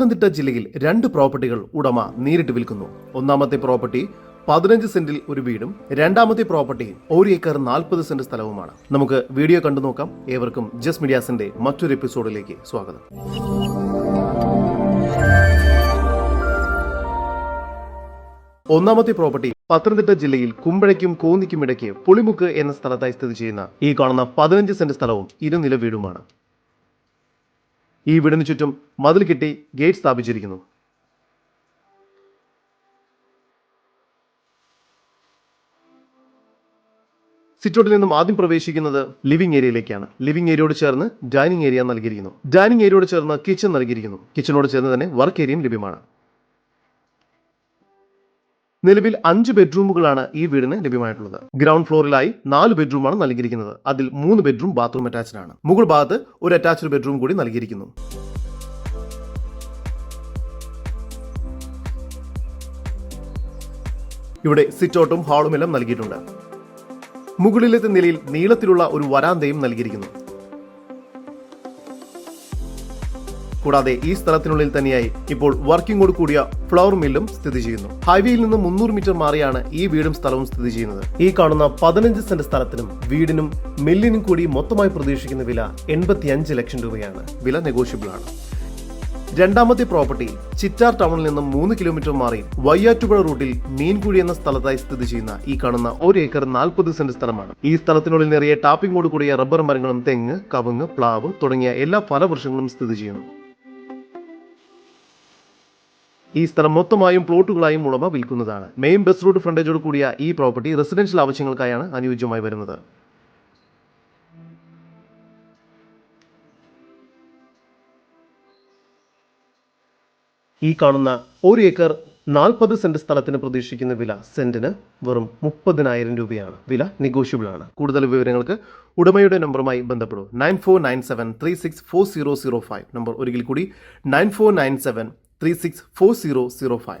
പത്തനംതിട്ട ജില്ലയിൽ രണ്ട് പ്രോപ്പർട്ടികൾ ഉടമ നേരിട്ട് വിൽക്കുന്നു. ഒന്നാമത്തെ പ്രോപ്പർട്ടി പതിനഞ്ച് സെന്റിൽ ഒരു വീടും രണ്ടാമത്തെ പ്രോപ്പർട്ടി ഒരു ഏക്കർ നാൽപ്പത് സെന്റ് സ്ഥലവുമാണ്. നമുക്ക് വീഡിയോ കണ്ടു നോക്കാം. ഏവർക്കും ജസ് മീഡിയാസിന്റെ മറ്റൊരു എപ്പിസോഡിലേക്ക് സ്വാഗതം. ഒന്നാമത്തെ പ്രോപ്പർട്ടി പത്തനംതിട്ട ജില്ലയിൽ കുമ്പഴയ്ക്കും കോന്നിക്കും ഇടയ്ക്ക് പുളിമുക്ക് എന്ന സ്ഥലത്തായി സ്ഥിതി ചെയ്യുന്ന ഈ കാണുന്ന പതിനഞ്ച് സെന്റ് സ്ഥലവും ഇരുനില വീടുമാണ്. ഈ വീടിന് ചുറ്റും മതിൽ കെട്ടി ഗേറ്റ് സ്ഥാപിച്ചിരിക്കുന്നു. സിറ്റോട്ടിൽ നിന്നും ആദ്യം പ്രവേശിക്കുന്നത് ലിവിംഗ് ഏരിയയിലേക്കാണ്. ലിവിംഗ് ഏരിയയോട് ചേർന്ന് ഡൈനിങ് ഏരിയ നൽകിയിരിക്കുന്നു. ഡൈനിങ് ഏരിയയോട് ചേർന്ന് കിച്ചൺ നൽകിയിരിക്കുന്നു. കിച്ചണോട് ചേർന്ന് തന്നെ വർക്ക് ഏരിയയും ലഭ്യമാണ്. നിലവിൽ അഞ്ച് ബെഡ്റൂമുകളാണ് ഈ വീടിന് ലഭ്യമായിട്ടുള്ളത്. ഗ്രൗണ്ട് ഫ്ലോറിലായി നാല് ബെഡ്റൂമാണ് നൽകിയിരിക്കുന്നത്. അതിൽ മൂന്ന് ബെഡ്റൂം ബാത്റൂം അറ്റാച്ച്ഡ് ആണ് മുകൾ ഭാഗത്ത് ഒരു അറ്റാച്ച്ഡ് ബെഡ്റൂം കൂടി നൽകിയിരിക്കുന്നു. ഇവിടെ സിറ്റൗട്ടും ഹാളും എല്ലാം നൽകിയിട്ടുണ്ട്. മുകളിലത്തെ നിലയിൽ നീളത്തിലുള്ള ഒരു വരാന്തയും നൽകിയിരിക്കുന്നു. കൂടാതെ ഈ സ്ഥലത്തിനുള്ളിൽ തന്നെയായി ഇപ്പോൾ വർക്കിംഗോട് കൂടിയ ഫ്ലവർ മില്ലും സ്ഥിതി ചെയ്യുന്നു. ഹൈവേയിൽ നിന്ന് മുന്നൂറ് മീറ്റർ മാറിയാണ് ഈ വീടും സ്ഥലവും സ്ഥിതി ചെയ്യുന്നത്. ഈ കാണുന്ന പതിനഞ്ച് സെന്റ് സ്ഥലത്തിനും വീടിനും മില്ലിനും കൂടി മൊത്തമായി പ്രതീക്ഷിക്കുന്ന വില എൺപത്തിയഞ്ച് ലക്ഷം രൂപയാണ്. വില നെഗോഷ്യബിൾ ആണ്. രണ്ടാമത്തെ പ്രോപ്പർട്ടി ചിറ്റാർ ടൗണിൽ നിന്നും മൂന്ന് കിലോമീറ്റർ മാറി വയ്യാറ്റുപുഴ റൂട്ടിൽ മീൻകുഴി എന്ന സ്ഥലത്തായി സ്ഥിതി ചെയ്യുന്ന ഈ കാണുന്ന ഒരു ഏക്കർ നാൽപ്പത് സെന്റ് സ്ഥലമാണ്. ഈ സ്ഥലത്തിനുള്ളിൽ നിറയെ ടാപ്പിങ്ങോട് കൂടിയ റബ്ബർ മരങ്ങളും തെങ്ങ് കവുങ്ങ് പ്ലാവ് തുടങ്ങിയ എല്ലാ ഫലവൃക്ഷങ്ങളും സ്ഥിതി ചെയ്യുന്നു. ഈ സ്ഥലം മൊത്തമായും പ്ലോട്ടുകളായും ഉടമ വിൽക്കുന്നതാണ്. മെയിൻ ബസ് റൂട്ട് ഫ്രണ്ടേജോട് കൂടിയ ഈ പ്രോപ്പർട്ടി റെസിഡൻഷ്യൽ ആവശ്യങ്ങൾക്കായാണ് അനുയോജ്യമായി വരുന്നത്. ഈ കാണുന്ന ഒരു ഏക്കർ നാൽപ്പത് സെന്റ് സ്ഥലത്തിന് പ്രതീക്ഷിക്കുന്ന വില സെന്റിന് വെറും മുപ്പതിനായിരം രൂപയാണ്. വില നെഗോഷ്യബിൾ ആണ്. കൂടുതൽ വിവരങ്ങൾക്ക് ഉടമയുടെ നമ്പറുമായി ബന്ധപ്പെടും. Nine four nine seven three six four zero zero five. Number ഒരിക്കൽ കൂടി nine four nine seven three six four zero zero five